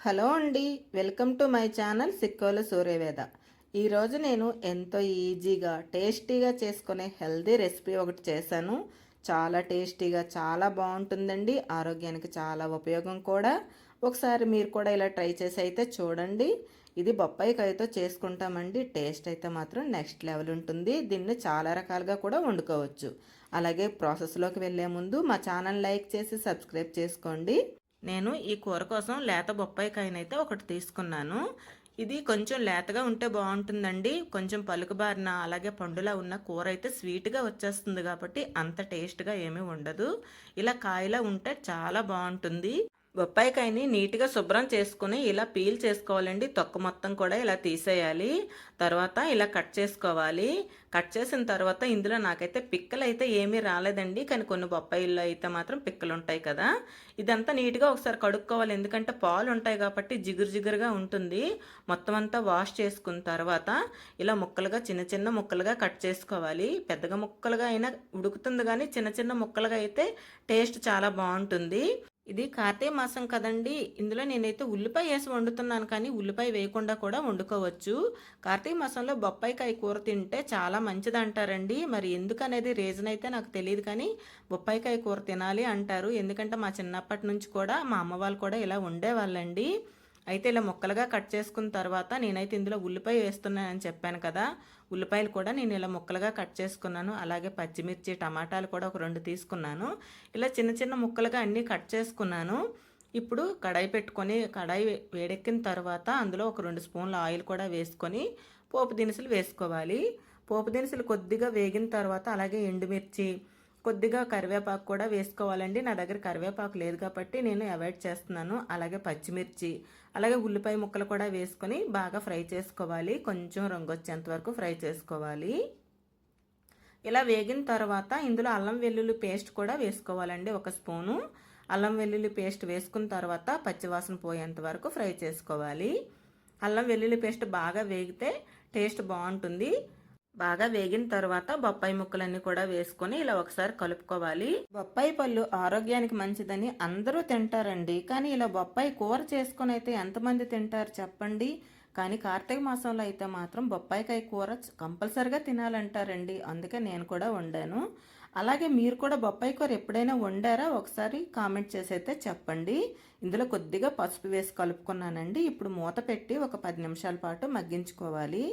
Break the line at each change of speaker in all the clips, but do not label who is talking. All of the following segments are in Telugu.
హలో అండి welcome to my channel Sikkola Suryaveda. ఈరోజు నేను ఎంతో ఈజీగా టేస్టీగా చేసుకునే హెల్దీ రెసిపీ ఒకటి చేశాను. చాలా టేస్టీగా చాలా బాగుంటుందండి. ఆరోగ్యానికి చాలా ఉపయోగం కూడా. ఒకసారి మీరు కూడా ఇలా ట్రై చేసి అయితే చూడండి. ఇది బొప్పాయికాయతో చేసుకుంటామండి. టేస్ట్ అయితే మాత్రం నెక్స్ట్ లెవెల్ ఉంటుంది. దీన్ని చాలా రకాలుగా కూడా వండుకోవచ్చు. అలాగే ప్రాసెస్లోకి వెళ్ళే ముందు మా ఛానల్ లైక్ చేసి సబ్స్క్రైబ్ చేసుకోండి. నేను ఈ కూర కోసం లేత బొప్పాయికాయనైతే ఒకటి తీసుకున్నాను. ఇది కొంచెం లేతగా ఉంటే బాగుంటుందండి. కొంచెం పలుకుబారిన అలాగే పండులా ఉన్న కూర అయితే స్వీట్గా వచ్చేస్తుంది కాబట్టి అంత టేస్ట్గా ఏమీ ఉండదు. ఇలా కాయలా ఉంటే చాలా బాగుంటుంది. బొప్పాయికాయని నీట్గా శుభ్రం చేసుకుని ఇలా పీల్ చేసుకోవాలండి. తొక్క మొత్తం కూడా ఇలా తీసేయాలి. తర్వాత ఇలా కట్ చేసుకోవాలి. కట్ చేసిన తర్వాత ఇందులో నాకైతే పిక్కలు అయితే ఏమీ రాలేదండి. కానీ కొన్ని బొప్పాయిల్లో అయితే మాత్రం పిక్కలు ఉంటాయి కదా. ఇదంతా నీట్గా ఒకసారి కడుక్కోవాలి. ఎందుకంటే పాలు ఉంటాయి కాబట్టి జిగురు జిగురుగా ఉంటుంది. మొత్తం అంతా వాష్ చేసుకున్న తర్వాత ఇలా ముక్కలుగా చిన్న చిన్న ముక్కలుగా కట్ చేసుకోవాలి. పెద్దగా ముక్కలుగా అయినా ఉడుకుతుంది కానీ చిన్న చిన్న ముక్కలుగా అయితే టేస్ట్ చాలా బాగుంటుంది. ఇది కార్తీక మాసం కదండి. ఇందులో నేనైతే ఉల్లిపాయ వేసి వండుతున్నాను కానీ ఉల్లిపాయ వేయకుండా కూడా వండుకోవచ్చు. కార్తీక మాసంలో బొప్పాయికాయ కూర తింటే చాలా మంచిది అంటారండి మరి ఎందుకనేది రీజన్ అయితే నాకు తెలియదు కానీ బొప్పాయికాయ కూర తినాలి అంటారు. ఎందుకంటే మా చిన్నప్పటి నుంచి కూడా మా అమ్మ వాళ్ళు కూడా ఇలా ఉండేవాళ్ళండి అయితే ఇలా ముక్కలుగా కట్ చేసుకున్న తర్వాత నేనైతే ఇందులో ఉల్లిపాయ వేస్తున్నానని చెప్పాను కదా ఉల్లిపాయలు కూడా నేను ఇలా ముక్కలుగా కట్ చేసుకున్నాను. అలాగే పచ్చిమిర్చి టమాటాలు కూడా ఒక రెండు తీసుకున్నాను. ఇలా చిన్న చిన్న ముక్కలుగా అన్నీ కట్ చేసుకున్నాను. ఇప్పుడు కడాయి పెట్టుకొని కడాయి వేడెక్కిన తర్వాత అందులో ఒక రెండు స్పూన్ల ఆయిల్ కూడా వేసుకొని పోపు దినుసులు వేసుకోవాలి. పోపు దినుసులు కొద్దిగా వేగిన తర్వాత అలాగే ఎండుమిర్చి కొద్దిగా కరివేపాకు కూడా వేసుకోవాలండి. నా దగ్గర కరివేపాకు లేదు కాబట్టి నేను అవాయిడ్ చేస్తున్నాను. అలాగే పచ్చిమిర్చి అలాగే ఉల్లిపాయ ముక్కలు కూడా వేసుకొని బాగా ఫ్రై చేసుకోవాలి. కొంచెం రంగు వచ్చేంత వరకు ఫ్రై చేసుకోవాలి. ఇలా వేగిన తర్వాత ఇందులో అల్లం వెల్లుల్లి పేస్ట్ కూడా వేసుకోవాలండి ఒక స్పూను. అల్లం వెల్లుల్లి పేస్ట్ వేసుకున్న తర్వాత పచ్చివాసన పోయేంత వరకు ఫ్రై చేసుకోవాలి. అల్లం వెల్లుల్లి పేస్ట్ బాగా వేగితే టేస్ట్ బాగుంటుంది. బాగా వేగిన తర్వాత బొప్పాయి ముక్కలన్నీ కూడా వేసుకొని ఇలా ఒకసారి కలుపుకోవాలి. బొప్పాయి పళ్ళు ఆరోగ్యానికి మంచిదని అందరూ తింటారండి. కానీ ఇలా బొప్పాయి కూర చేసుకుని అయితే ఎంతమంది తింటారు చెప్పండి? కానీ కార్తీక మాసంలో అయితే మాత్రం బొప్పాయికాయ కూర కంపల్సరిగా తినాలంటారండి. అందుకే నేను కూడా వండాను. అలాగే మీరు కూడా బొప్పాయి కూర ఎప్పుడైనా వండారా? ఒకసారి కామెంట్ చేసి అయితే చెప్పండి. ఇందులో కొద్దిగా పసుపు వేసి కలుపుకున్నానండి. ఇప్పుడు మూత పెట్టి ఒక పది నిమిషాల పాటు మగ్గించుకోవాలి.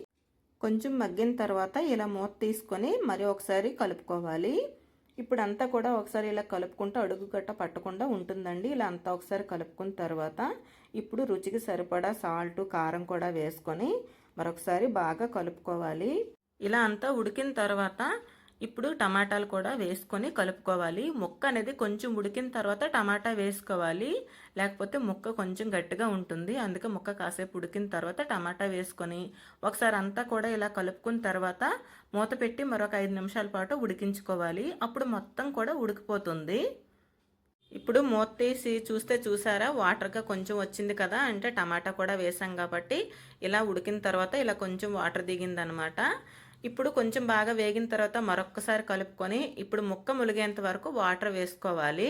కొంచెం మగ్గిన తర్వాత ఇలా మూత తీసుకొని మరి ఒకసారి కలుపుకోవాలి. ఇప్పుడు అంతా కూడా ఒకసారి ఇలా కలుపుకుంటూ అడుగు గట్ట పట్టకుండా ఉంటుందండి. ఇలా అంతా ఒకసారి కలుపుకున్న తర్వాత ఇప్పుడు రుచికి సరిపడా సాల్ట్ కారం కూడా వేసుకొని మరొకసారి బాగా కలుపుకోవాలి. ఇలా అంతా ఉడికిన తర్వాత ఇప్పుడు టమాటాలు కూడా వేసుకొని కలుపుకోవాలి. ముక్క అనేది కొంచెం ఉడికిన తర్వాత టమాటా వేసుకోవాలి. లేకపోతే ముక్క కొంచెం గట్టిగా ఉంటుంది. అందుకే ముక్క కాసేపు ఉడికిన తర్వాత టమాటా వేసుకొని ఒకసారి అంతా కూడా ఇలా కలుపుకున్న తర్వాత మూత పెట్టి మరొక ఐదు నిమిషాల పాటు ఉడికించుకోవాలి. అప్పుడు మొత్తం కూడా ఉడికిపోతుంది. ఇప్పుడు మూత తీసి చూస్తే చూసారా? వాటర్గా కొంచెం వచ్చింది కదా. అంటే టమాటా కూడా వేసాం కాబట్టి ఇలా ఉడికిన తర్వాత ఇలా కొంచెం వాటర్ దిగిందనమాట. ఇప్పుడు కొంచెం బాగా వేగిన తర్వాత మరొక్కసారి కలుపుకొని ఇప్పుడు ముక్క ములిగేంత వరకు వాటర్ వేసుకోవాలి.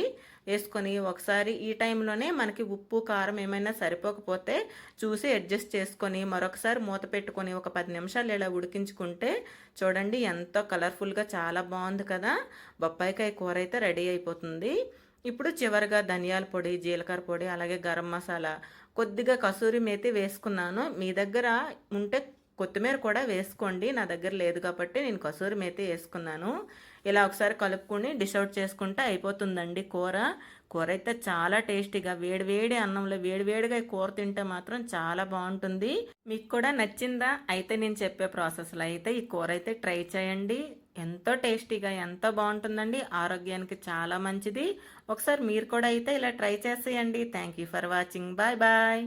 వేసుకొని ఒకసారి ఈ టైంలోనే మనకి ఉప్పు కారం ఏమైనా సరిపోకపోతే చూసి అడ్జస్ట్ చేసుకొని మరొకసారి మూత పెట్టుకొని ఒక పది నిమిషాలు ఇలా ఉడికించుకుంటే చూడండి ఎంతో కలర్ఫుల్గా చాలా బాగుంది కదా. బొప్పాయికాయ కూర అయితే రెడీ అయిపోతుంది. ఇప్పుడు చివరిగా ధనియాల పొడి జీలకర్ర పొడి అలాగే గరం మసాలా కొద్దిగా కసూరి మేతి వేసుకున్నాను. మీ దగ్గర ఉంటే కొత్తిమీర కూడా వేసుకోండి. నా దగ్గర లేదు కాబట్టి నేను కసూరి మేతి వేసుకున్నాను. ఇలా ఒకసారి కలుపుకొని డిష్ అవుట్ చేసుకుంటే అయిపోతుందండి కూర. కూర అయితే చాలా టేస్టీగా వేడివేడి అన్నంలో వేడివేడిగా కూర తింటే మాత్రం చాలా బాగుంటుంది. మీకు కూడా నచ్చిందా? అయితే నేను చెప్పే ప్రాసెస్లో అయితే ఈ కూర అయితే ట్రై చేయండి. ఎంతో టేస్టీగా ఎంతో బాగుంటుందండి. ఆరోగ్యానికి చాలా మంచిది. ఒకసారి మీరు కూడా అయితే ఇలా ట్రై చేసేయండి. Thank you for watching. Bye bye.